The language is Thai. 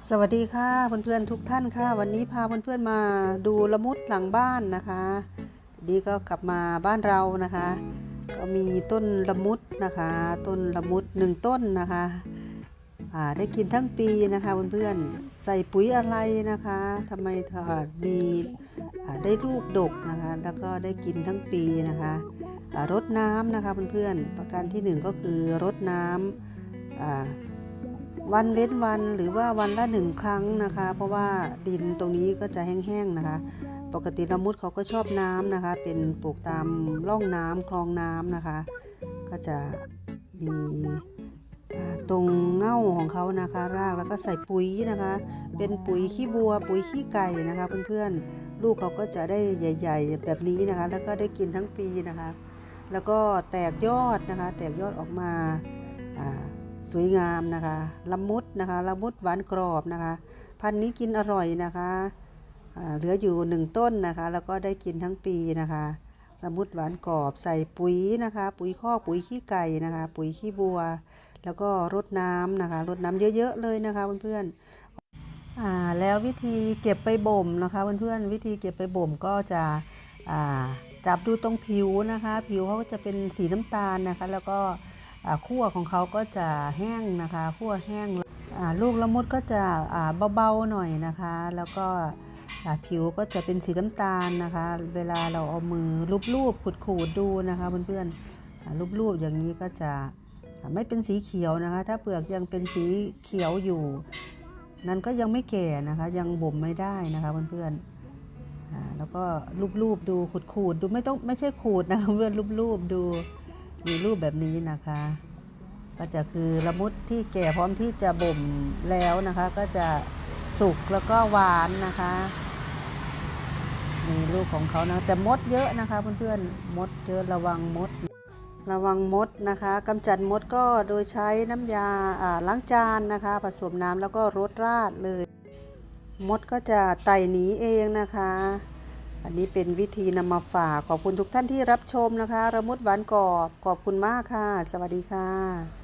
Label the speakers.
Speaker 1: สวัสดีค่ะเพื่อนๆทุกท่านค่ะ วันนี้พาเพื่อนๆมาดูละมุดหลังบ้านนะคะดีก็กลับมาบ้านเรานะคะ ก็มีต้นละมุดนะคะ ต้นละมุดหนึ่งต้นนะคะได้กินทั้งปีนะคะเพื่อนๆใส่ปุ๋ยอะไรนะคะทำไมถึงมีได้ลูกดกนะคะ แล้วก็ได้กินทั้งปีนะคะรดน้ำนะคะเพื่อนๆประการที่หนึ่งก็คือรดน้ำอ่า วันเว้นวันหรือว่าวันละหนึ่งครั้งนะคะ เพราะว่าดินตรงนี้ก็จะแห้งๆนะคะ ปกติละมุดเขาก็ชอบน้ำนะคะ เป็นปลูกตามร่องน้ำคลองน้ำนะคะ ก็จะมีตรงเง่าของเขานะคะรากแล้วก็ใส่ปุ๋ยนะคะ เป็นปุ๋ยขี้วัว ปุ๋ยขี้ไก่นะคะเพื่อนๆลูกเขาก็จะได้ใหญ่ ๆ แบบนี้นะคะ แล้วก็ได้กินทั้งปีนะคะ แล้วก็แตกยอดนะคะ แตกยอดออกมาอ่า สวยงามนะคะละมุดนะคะละมุดหวานกรอบนะคะ พันธุ์นี้กินอร่อยนะคะเหลืออยู่หนึ่งต้นนะคะ แล้วก็ได้กินทั้งปีนะคะละมุดหวานกรอบใส่ปุ๋ยนะคะ ปุ๋ยคอกปุ๋ยขี้ไก่นะคะ ปุ๋ยขี้บัว แล้วก็รดน้ำนะคะรดน้ำเยอะๆเลยนะคะเพื่อนๆแล้ววิธีเก็บไปบ่มนะคะเพื่อนๆวิธีเก็บไปบ่มก็จะจับดูตรงผิวนะคะ ผิวเขาก็จะเป็นสีน้ำตาลนะคะ แล้วก็ คั่วของเขาก็จะแห้งนะคะคั่วแห้งลูกละมุดก็จะอ่าเบาๆหน่อยนะคะ แล้วก็ผิวก็จะเป็นสีน้ำตาลนะคะ เวลาเราเอามือลูบๆขูดๆดูนะคะเพื่อนๆอ่ารูปๆอย่างนี้ก็จะไม่เป็นสีเขียวนะคะ ถ้าเปลือกยังเป็นสีเขียวอยู่ นั้นก็ยังไม่แก่นะคะ ยังบ่มไม่ได้นะคะเพื่อนๆแล้วก็รูปๆดูขูดๆดูไม่ต้องไม่ใช่ขูดนะคะเพื่อนรูปๆดู มีรูปแบบนี้นะคะ ก็จะคือละมุดที่แก่พร้อมที่จะบ่มแล้วนะคะ ก็จะสุกแล้วก็หวานนะคะมีลูกของเขานะแต่มดเยอะนะคะเพื่อนๆมดเยอะระวังมด ระวังมดนะคะกำจัดมดก็โดยใช้น้ำยาอ่าล้างจานนะคะ ผสมน้ำแล้วก็รดราดเลย มดก็จะไต่หนีเองนะคะ อันนี้เป็นวิธีนำมาฝากขอบคุณทุกท่านที่รับชมนะคะ ระมุดหวานกรอบ ขอบคุณมากค่ะ สวัสดีค่ะ